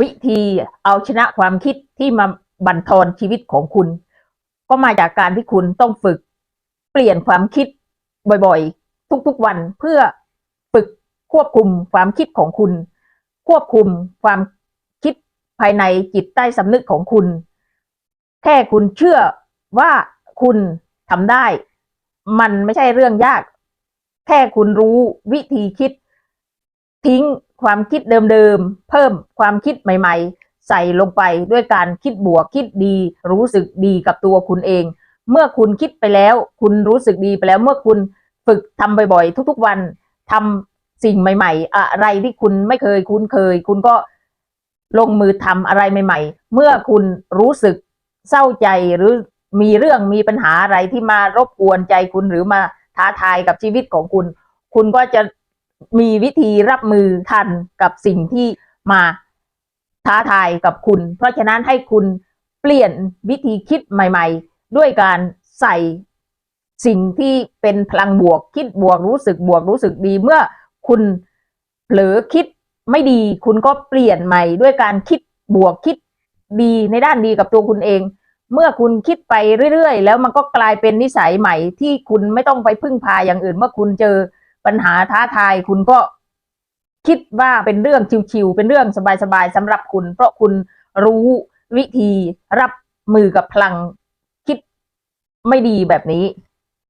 วิธีเอาชนะความคิดที่มาบั่นทอนชีวิตของคุณ ก็มาจากการที่คุณต้องฝึกเปลี่ยนความคิดบ่อยๆ ทุกๆวันเพื่อฝึกควบคุมความคิดของคุณ ควบคุมความคิดภายในจิตใต้สำนึกของคุณ แค่คุณเชื่อว่าคุณทำได้ มันไม่ใช่เรื่องยาก แค่คุณรู้วิธีคิด ทิ้ง ความคิดเดิมๆ เพิ่มความคิดใหม่ๆ ใส่ลงไปด้วยการคิดบวกคิดดี รู้สึกดีกับตัวคุณเอง เมื่อคุณคิดไปแล้ว คุณรู้สึกดีไปแล้ว เมื่อคุณฝึกทำบ่อยๆ ทุกๆวันทำสิ่งใหม่ ๆ อะไรที่คุณไม่เคยคุ้นเคย คุณก็ลงมือทำอะไรใหม่ ๆ เมื่อคุณรู้สึกเศร้าใจหรือมีเรื่องมีปัญหาอะไรที่มารบกวนใจคุณหรือมาท้าทายกับชีวิตของคุณ คุณก็จะ มีวิธีรับมือทันกับสิ่งที่มาท้าทายกับคุณ เพราะฉะนั้นให้คุณเปลี่ยนวิธีคิดใหม่ ๆ ด้วยการใส่สิ่งที่เป็นพลังบวกคิดบวกรู้สึกบวกรู้สึกดี เมื่อคุณเผลอคิดไม่ดี คุณก็เปลี่ยนใหม่ด้วยการคิดบวกคิดดีในด้านดีกับตัวคุณเอง เมื่อคุณคิดไปเรื่อยๆ แล้วมันก็กลายเป็นนิสัยใหม่ที่คุณไม่ต้องไปพึ่งพาอย่างอื่น เมื่อคุณเจอ ปัญหาท้าทายคุณก็คิดว่าเป็นเรื่องชิวๆเป็นเรื่องสบายๆสำหรับคุณ เพราะคุณรู้วิธีรับมือกับพลังคิดไม่ดีแบบนี้